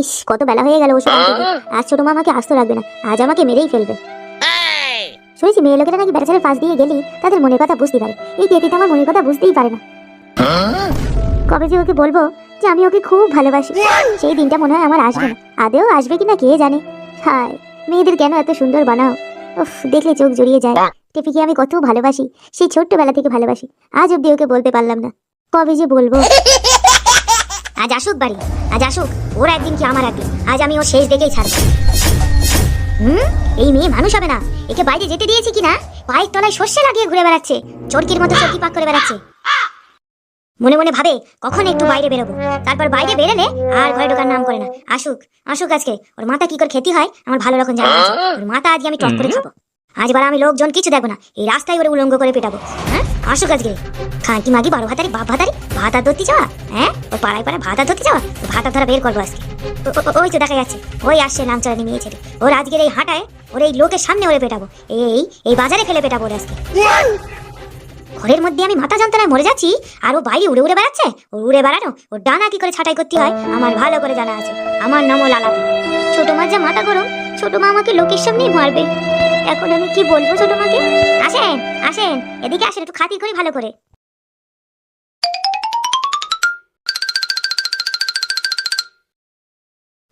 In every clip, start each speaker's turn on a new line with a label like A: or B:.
A: ইস কত বেলা হয়ে গেল ওষুধ আনতে গিয়ে। আজ ছোট মা আমাকে আসতে রাখবে না আজ আমাকে মেরেই ফেলবে। শুনেছি মেয়ে লোকেরা নাকি বেড়াচারের পাশ দিয়ে গেলি তাদের মনের কথা বুঝতে পারে। এই পেটি তো আমার মনের কথা বুঝতেই পারে না। কবে যে ওকে বলব যে আমি ওকে খুব ভালোবাসি সেই দিনটা মনে হয় আমার আসবে না। আদেও আসবে কিনা কে জানে? হায় মেয়েদের কেন এত সুন্দর বানাও? উফ দেখলে চোখ জড়িয়ে যায়। টেপিকে আমি কত ভালোবাসি সেই ছোট্টবেলা থেকে ভালোবাসি। আজ অব্দি ওকে বলতে পারলাম না। কবে যে বলব? আজ আসুক বাড়ি আজ আসুক ওর একদিন কি আমার একদিন আজ আমি ওর শেষ দেখেই ছাড়বো। হুম? এই মেয়ে মানুষ হবে না একে বাইরে যেতে দিয়েছি কিনা? পায়ের তলায় সর্ষে লাগিয়ে ঘুরে বেড়াচ্ছে চরকির মতো চরকি পাক করে বেড়াচ্ছে। মনে মনে ভাবে কখন একটু বাইরে বেরোবো। তারপর বাইরে বেরোলে আর ঘরে ঢোকার নাম করে না। আসুক আসুক আজকে ওর মাথা কি করে খেতে হয় আমার ভালো রকম জানা আছে। ওর মাথা আজকে আমি টক করে খাব। আজ বার আমি লোকজন কিছু দেখব না। এই রাস্তায় ওরে উলঙ্গ করে পেটাবো। হ্যাঁ? আসুক আজকে খাঁটি মাগি, বারো ভাতারি বাপ ভাতারি ভাতা ধরতে যাওয়া? হ্যাঁ? ও পাড়ায় পাড়ায় ভাতা ধরতে যাওয়া? ভাত ধরা বের করব আজকে। ওই তো দেখা যাচ্ছে। ওই আসছে নাম চড়া নেমে ছেলে। ওর আজকের এই হাঁটায় ওর এই লোকের সামনে ওরে পেটাবো। এই এই বাজারে ফেলে পেটাবো ওরে আজকে। ঘরের মধ্যে আমি মাথা যন্ত্রণায় মরে যাচ্ছি, আর ও বাইরে উড়ে উড়ে বেড়াচ্ছে? ও উড়ে বেড়ানো? ও ডানা কি করে ছাটাই করতে হয়? আমার ভালো করে জানা আছে। আমার নামও লালাপি ছোট মার যা মাথা গরম, ছোট মা আমাকে লোকের সামনেই মারবে। এখন আমি কি বলব ছোট মাকে আসেন আসেন, এদিকে আসেন, একটু খাতির করি ভালো করে।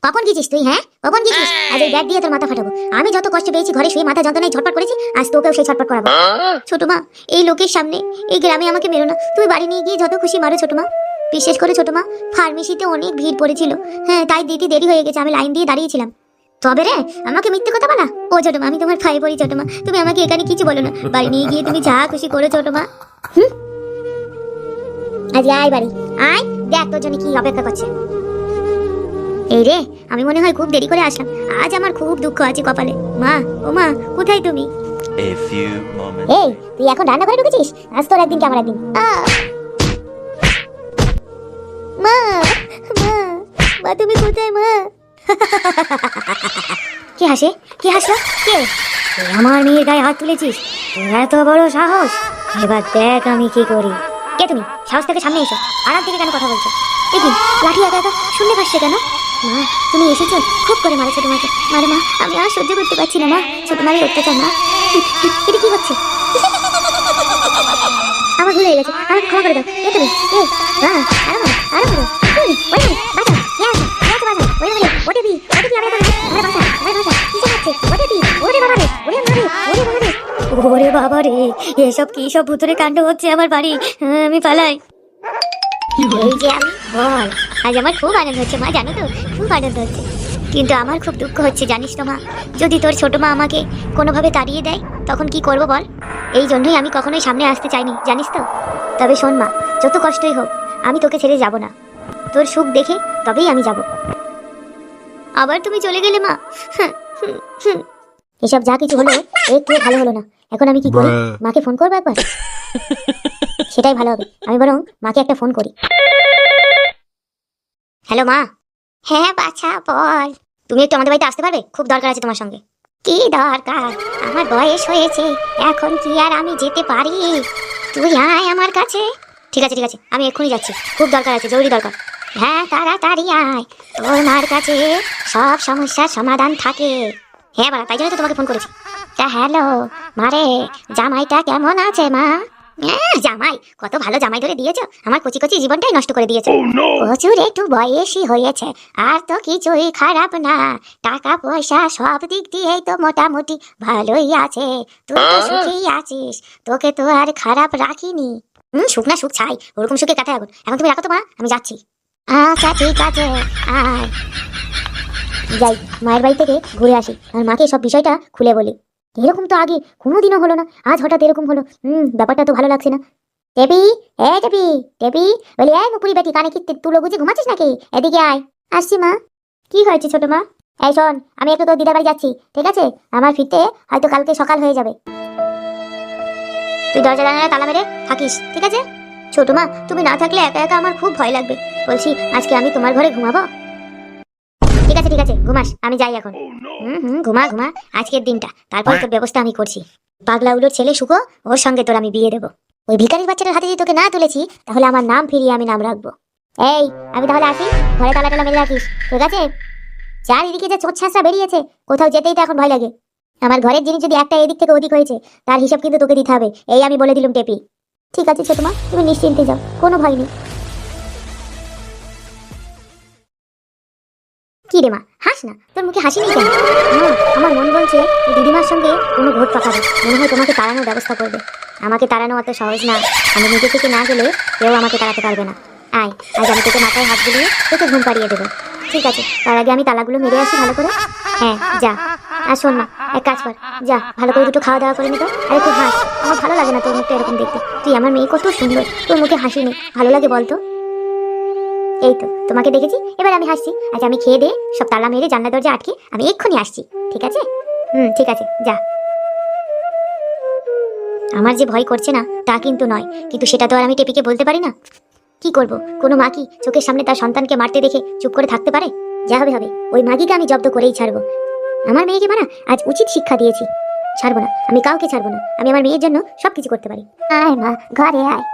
A: কখন গেছিস তুই হ্যাঁ? কখন গেছিস? আজ এই ব্যাগ দিয়ে তোর মাথা ফাটাবো। আমি যত কষ্ট পেয়েছি ঘরে শুয়ে মাথা যন্ত্রণায় ছটপট করেছি, আজ তোকেও সেই ছটপট করাবো। ছোট মা, এই লোকের সামনে, এই গ্রামে আমাকে মেরো না। তুমি বাড়ি নিয়ে গিয়ে যত খুশি মারো, ছোট মা। বিশেষ করে ছোট মা ফার্মেসিতে অনেক ভিড় পড়েছিল। হ্যাঁ তাই দিতে দেরি হয়ে গেছে, আমি লাইন দিয়ে দাঁড়িয়েছিলাম। তবে রে আমাকে মিথ্যে কথা বলা। ও ছোট মা আমি তোমার ভাই পড়ি ছোট মা তুমি আমাকে এখানে কিছু বলো না। বাড়ি নিয়ে গিয়ে তুমি যা খুশি করো ছোট মা হুম? আজ আয় বাড়ি। আয় দেখ তোর জন্য কি অপেক্ষা করছে। এই রে আমি মনে হয় খুব দেরি করে আসলাম। আজ আমার খুব দুঃখ আছে কপালে। মা ও মা কোথায় তুমি? এই তুই এখন রান্না করে ঢুকেছিস? আজ তোর একদিন কি আমার একদিন? মা মা মা তুমি কোথায় মা? কে হাসে? কে হাসলো কে? আমার মেয়ের গায়ে হাত তুলেছিস? এত বড় সাহস? এবার দেখ আমি কি করি। কে তুমি? সাহস থেকে সামনে এসো। আড়াল থেকে কেন কথা বলছো? দেখি লাঠি একা একা শুনলে ভাসছে কেন? মা, তুমি এসেছ? খুব করে মারেছো তোমাকে। মারে মা, আমি আর সহ্য করতে পারছি না, মা। ছোট মারের অত্যাচার, মা। এটা কি হচ্ছে? আমার ভুলে গেছে। আমাকে ক্ষমা করে দাও। কে তুমি। মা আরও মারো আরও বাবা রে এসব কি সব ভুতুরে কাণ্ড হচ্ছে আমার বাড়ি? হ্যাঁ, আমি পালাই। এই যে আমি বল আজ আমার খুব আনন্দ হচ্ছে মা জানো তো খুব আনন্দ হচ্ছে। কিন্তু আমার খুব দুঃখ হচ্ছে জানিস তো মা যদি তোর ছোট মা আমাকে কোনোভাবে তাড়িয়ে দেয় তখন কি করব বল? এই জন্যই আমি কখনোই সামনে আসতে চাইনি জানিস তো? তবে শোন মা যত কষ্টই হোক আমি তোকে ছেড়ে যাব না। তোর সুখ দেখে তবেই আমি যাব। আবার তুমি চলে গেলে মা? হুম। এসব যা কিছু হলো একটু ভালো হলো না। এখন আমি কি করি? মাকে ফোন করব একবার? সেটাই ভালো হবে। আমি বরং মাকে একটা ফোন করি। হ্যালো মা। হ্যাঁ বাছা বল। তুমি একটু আমাদের বাড়িতে আসতে পারবে? খুব দরকার আছে তোমার সঙ্গে। কি দরকার? আমার বয়স হয়েছে। এখন কি আর আমি যেতে পারি? তুই আয় আমার কাছে। ঠিক আছে ঠিক আছে। আমি এক্ষুনি যাচ্ছি। খুব দরকার আছে জরুরি দরকার। হ্যাঁ তাড়াতাড়ি আয়। তোর মার কাছে সব সমস্যার সমাধান থাকে। হ্যাঁ বাড়া তাই জন্য তো তোমাকে ফোন করেছি। তা হ্যালো মারে জামাইটা কেমন আছে মা? আহ, জামাই কত ভালো জামাই ধরে দিয়েছ। আমার কচি কচি জীবনটাই নষ্ট করে দিয়েছ। প্রচুর একটু বয়সী হয়েছে আর তো কিছুই খারাপ না। টাকা পয়সা সব দিক দিয়েই তো মোটামুটি ভালোই আছে। তুই তো সুখেই আছিস তোকে তো আর খারাপ রাখিনি। হুম সুখ না সুখ ছাই ওরকম সুখে কাটায় এখন। এখন তুমি রাখো তো মা আমি যাচ্ছি। আচ্ছা ঠিক আছে আর যাই মায়ের বাড়ি থেকে ঘুরে আসি আর মাকে সব বিষয়টা খুলে বলি। এরকম তো আগে কোনোদিনও হলো না। আজ হঠাৎ এরকম হলো। হুম, ব্যাপারটা তো ভালো লাগছে না। টেপি, এ টেপি টেপি, বলি, এই মুপুরি বেটি, কানে কি তুলো গুজে ঘুমাচ্ছিস নাকি? এদিকে আয়। আসছি মা। কি হয়েছে ছোট মা? এই শোন, আমি একটু তোর দিদার বাড়ি যাচ্ছি, ঠিক আছে? আমার ফিরতে হয়তো কালকে সকাল হয়ে যাবে। তুই দরজা জানালা তালা মেরে থাকিস, ঠিক আছে? ছোট মা, তুমি না থাকলে একা একা আমার খুব ভয় লাগবে। বলছি, আজকে আমি তোমার ঘরে ঘুমাবো? আছে ঠিক আছে ঘুমাস আমি যাই এখন। হুম হুম ঘুমা ঘুমা আজকের দিনটা। তারপর তোর ব্যবস্থা আমি করছি। পাগলা উলোর ছেলে সুখো ওর সঙ্গে তোর আমি বিয়ে দেবো। ওই ভিখারির বাচ্চাটার হাতে যদি তোকে না তুলেছি তাহলে আমার নাম ফিরিয়ে আমি নাম রাখব। এই আমি তাহলে আসি? ঘরে তালা টালা মেরে রাখিস। ঠিক আছে? চারিদিকে যে চোচ্ছাসা বেরিয়েছে কোথাও যেতেই তো এখন ভয় লাগে। আমার ঘরের জিনিস যদি একটা এদিক থেকে ওদিক হয়েছে তার হিসাব কিন্তু তোকে দিতে হবে। এই আমি বলে দিলাম টেপি। ঠিক আছে ছোট মা তুমি নিশ্চিন্তে যাও কোনো ভয় নেই। কি রে মা? হাস না, তোর মুখে হাসি নেই কেন? আমার মন বলছে দিদিমার সঙ্গে কোনো ভোট পাকাবে মনে হয় তোমাকে তাড়ানোর ব্যবস্থা করবে। আমাকে তাড়ানো অত সহজ না। আমি নিজে থেকে না গেলে কেউ আমাকে তাড়াতে পারবে না। আয়, আজ আমি তোকে মাথায় হাত বুলিয়ে তোকে ঘুম পাড়িয়ে দেবো। ঠিক আছে, তার আগে আমি তালাগুলো মেরে আসি ভালো করে। হ্যাঁ যা। আর শোন না এক কাজ কর। যা, ভালো করে দুটো খাওয়া দাওয়া করে নিতো। আরে খুব হাস, আমার ভালো লাগে না তোর মুখটা এরকম দেখতে। তুই আমার মেয়ে কত সুন্দর, তোর মুখে হাসি নেই। ভালো লাগে বলতো? এই তো, তোমাকে দেখেছি? এবার আমি হাসছি। আচ্ছা আমি খেয়ে দিয়ে সব তালা মেরে জানলা দরজা আটকে আমি এক্ষুনি আসছি, ঠিক আছে? হুম, ঠিক আছে, যা। আমার যে ভয় করছে না, তা কিন্তু নয়। কিন্তু সেটা তো আর আমি টেপিকে বলতে পারি না। কি করব? কোনো মা কি চোখের সামনে তার সন্তানকে মারতে দেখে চুপ করে থাকতে পারে? যা হবে হবে। ওই মাগিকে আমি জব্দ করেই ছাড়বো। আমার মেয়েকে মানা আজ উচিত শিক্ষা দিয়েছি। ছাড়বো না, আমি কাউকে ছাড়বো না। আমি আমার মেয়ের জন্য সবকিছু করতে পারি। আয় মা, ঘরে আয়।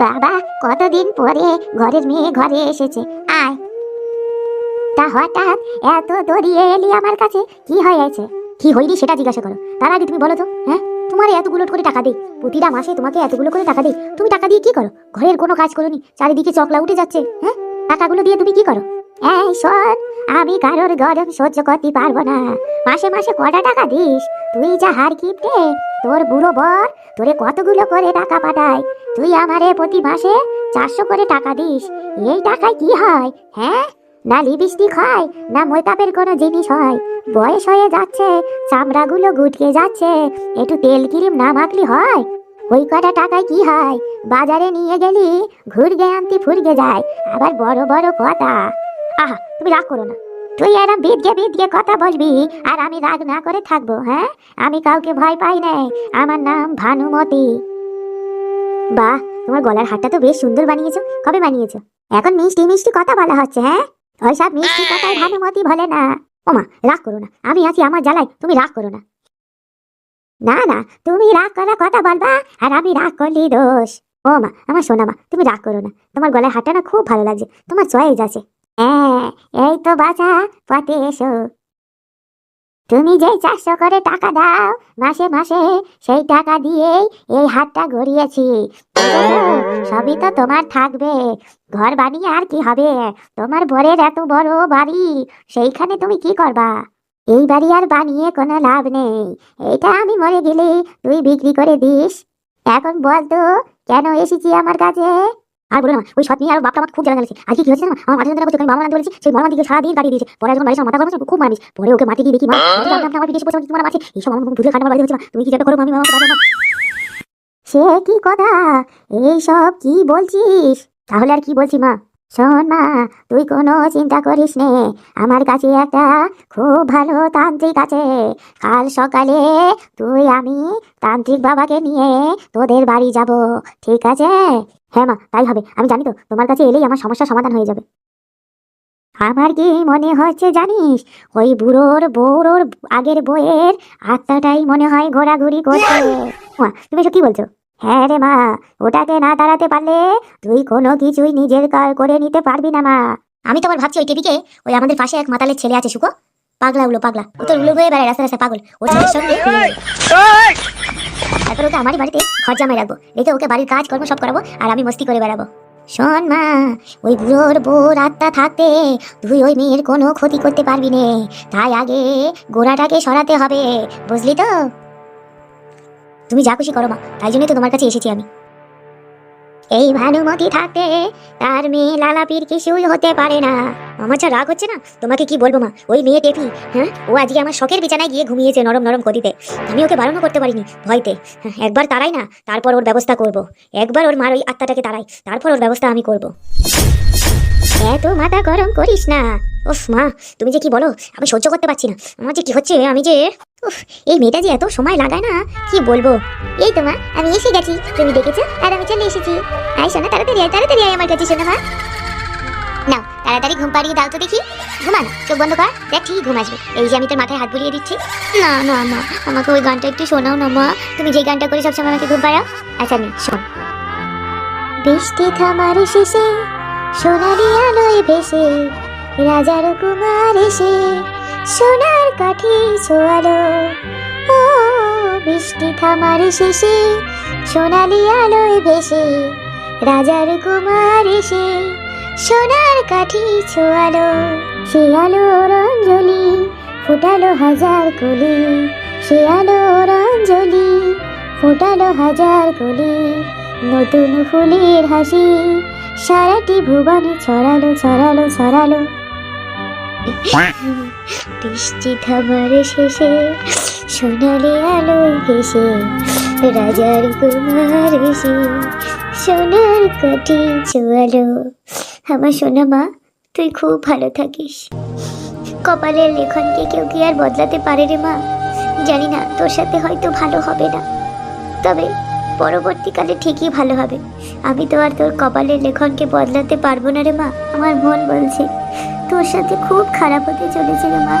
A: বাবা, কতদিন পরে ঘরের মেয়ে ঘরে এসেছে? আয়। তা হঠাৎ এত দড়িয়ে এলি আমার কাছে, কি হয়েছে? কি হইনি সেটা জিজ্ঞাসা করো। তার আগে তুমি বলো তো হ্যাঁ? তোমার এতগুলো করে টাকা দিই, প্রতিটা মাসে তোমাকে এতগুলো করে টাকা দিই, তুমি টাকা দিয়ে কি করো? ঘরের কোনো কাজ করোনি, চারিদিকে চকলা উঠে যাচ্ছে হ্যাঁ? টাকাগুলো দিয়ে তুমি কি করো? এই শোন, আমি কারোর গরম সহ্য করতে পারব না। মাসে মাসে কটা টাকা দিস? তুই যা হার কিপটে, তোর বুড়ো বর তোরে কতগুলো করে টাকা পাঠায়? তুই আমারে প্রতি মাসে চারশো করে টাকা দিস। এই টাকায় কি হয় হ্যাঁ? না লিপস্টিক হয়, না মৈতাপের কোনো জিনিস হয়। বয়স হয়ে যাচ্ছে, চামড়াগুলো গুটকে যাচ্ছে, একটু তেল ক্রিম না মাখলি হয়। ওই কটা টাকায় কি হয়? বাজারে নিয়ে গেলি, ঘুরগে আনতে ফুরগে যায়। আবার বড় বড় কথা। আহা, তুমি রাগ করো না। তুই এরম বিদগে বিদগে কথা বলবি, আর আমি রাগ না করে থাকব হ্যাঁ? আমি কাউকে ভয় পাই নাই। আমার নাম ভানুমতি। বাহ তোমার গলার হারটা তো বেশ সুন্দর বানিয়েছো। কবে বানিয়েছো? এখন মিষ্টি মিষ্টি কথা বলা হচ্ছে হ্যাঁ? ওইসব মিষ্টি কথায় ভানুমতি বলে না। ওমা রাগ করো না। আমি আছি আমার জ্বালাই তুমি রাগ করো না। না না তুমি রাগ করার কথা বলবা আর আমি রাগ করলি দোষ। ও মা আমার সোনা মা তুমি রাগ করো না। তোমার গলার হারটা না খুব ভালো লাগছে। তোমার চয়েস আছে। হ্যাঁ এই তো বাছা পথে এসো। তুমি যেই চারশো করে টাকা দাও, মাসে মাসে সেই টাকা দিয়েই এই হাতটা গড়িয়েছি। সবই তো তোমার থাকবে। ঘর বানিয়ে আর কি হবে? তোমার বরের এত বড় বাড়ি, সেইখানে তুমি কি করবা? এই বাড়ি আর বানিয়ে কোনো লাভ নেই। এটা আমি মরে গেলে তুই বিক্রি করে দিস। এখন বল তো কেন এসেছি আমার কাছে? আর বলে না, ওই সৎ আর বাপটা আমার খুব জ্বালা জ্বালিয়েছে আজকে কি হয়েছে না আমার মাঠে করছে আমি বাবা মানতে বলেছি সেই বাবা দিকে সারাদিন কাটিয়ে দিয়েছে। পরে যখন বাড়ির মাথা গরম খুব মারিস পরে ওকে মাটি দিয়ে দেখি, মা আপনি আমার বিদেশে পড়ছে তোমার মাছে এইসব আমার ভুলে কাটা বাড়ি হচ্ছে তুমি কি যেটা করো আমি মামাকে বাজাবো না। সে কি কথা? এই সব কি বলছিস? তাহলে আর কি বলছি, মা? শোন মা তুই কোনো চিন্তা করিস নে। আমার কাছে একটা খুব ভালো তান্ত্রিক আছে। কাল সকালে তুই আমি তান্ত্রিক বাবাকে নিয়ে তোদের বাড়ি যাব ঠিক আছে? হ্যাঁ মা তাই হবে। আমি জানি তো তোমার কাছে এলেই আমার সমস্যার সমাধান হয়ে যাবে। আমার কি মনে হচ্ছে জানিস? ওই বুড়োর বউর আগের বইয়ের আত্মাটাই মনে হয় ঘোরাঘুরি করছে। তুমি এসব কি বলছো? হ্যাঁ রে মা ওটাকে না দাঁড়াতে পারলে তুই কোনো কিছুই নিজের কার করে নিতে পারবি না মা। আমি তো আবার ভাবছি ওই টিভিকে ওই আমাদের পাশে এক মাতালের ছেলে আছে সুকো পাগলা উলো পাগলা। ও তো উলো হয়ে বেড়ায় রাস্তা রাস্তা পাগল। ওর ছেলের সঙ্গে তারপর ওকে আমারই বাড়িতে ঘর জামাই রাখব। রেখে ওকে বাড়ির কাজ কর্ম সব করাবো আর আমি মস্তি করে বেড়াবো। শোন মা ওই বুড়োর বউর আত্মা থাকতে তুই ওই মেয়ের কোনো ক্ষতি করতে পারবি নে। তাই আগে গোড়াটাকে সরাতে হবে বুঝলি তো? তুমি যা খুশি করো মা তাই জন্যই তো তোমার কাছে এসেছি আমি। এই ভানুমতি থাকতে তার মেয়ে লালাপির কিছুই হতে পারে না? আমার যা রাগ হচ্ছে না তোমাকে কি বলব মা? ওই মেয়ে টেপি হ্যাঁ? ও আজকে আমার শখের বিছানায় গিয়ে ঘুমিয়েছে নরম নরম গদিতে। আমি ওকে বারণও করতে পারিনি ভয়তে। হ্যাঁ, একবার তারাই না তারপর ওর ব্যবস্থা করব। একবার ওর মার ওই আত্মাটাকে তারাই তারপর ওর ব্যবস্থা আমি করব। এত মাথা গরম করিস না। উফ মা তুমি যে কি বলো আমি সহ্য করতে পারছি না। আমার যে কি হচ্ছে আমি যে এই মেয়েটা যে এত সময় লাগায় না, কি বলব? এই তো মা, আমি এসে গেছি। তুমি দেখেছ? আর আমি চলে এসেছি। আই শোনা তাড়াতাড়ি আয় তাড়াতাড়ি আয় আমার কাছে শোনা মা। নাও, তাড়াতাড়ি ঘুম পাড়িয়ে দাও তো দেখি। ঘুমা না, চোখ বন্ধ কর। দেখ ঠিক ঘুম আসবে। এই যে আমি তোর মাথায় হাত বুলিয়ে দিচ্ছি। না না মা, আমাকে ওই গানটা একটু শোনাও না মা। তুমি যে গানটা করে সবসময় আমাকে ঘুম পাড়াও। আচ্ছা নে শোন। বৃষ্টি থামার শেষে, সোনালি আলোয় ভেসে, রাজার কুমার এসে সোনার কাঠি ছোয়ালো। ও, বৃষ্টি থামার শেষে সোনালি আলোয় ভেসে রাজার কুমার এসে সোনার কাঠি ছোয়ালো। সে আলোর অঞ্জলি ফুটালো হাজার কলি। সে আলোর অঞ্জলি ফুটালো হাজার কলি। নতুন ফুলের হাসি সারাটি ভুবনে ছড়ালো ছড়ালো ছড়ালো। বৃষ্টি থামার শেষে সোনালি আলোয় ভেসে রাজার কুমার এসে সোনার কাঠি চোয়ালো। আমার সোনা মা, তুই খুব ভালো থাকিস। কপালের লেখনকে কেউ কি আর বদলাতে পারে রে মা? জানি না, তোর সাথে হয়তো ভালো হবে না। তবে পরবর্তীকালে ঠিকই ভালো হবে। আমি তো আর তোর কপালের লেখনকে বদলাতে পারব না রে মা, আমার মন বলছে। তোর সাথে খুব খারাপ হতে চলেছে রে মা,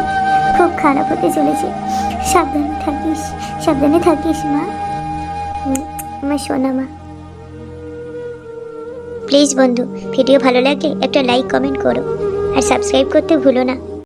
A: খুব খারাপ হতে চলেছে। সাবধানে থাকিস সাবধানে থাকিস মা। আমার সোনা মা। প্লিজ বন্ধু, ভিডিও ভালো লাগলে একটা লাইক, কমেন্ট করো। আর সাবস্ক্রাইব করতে ভুলো না।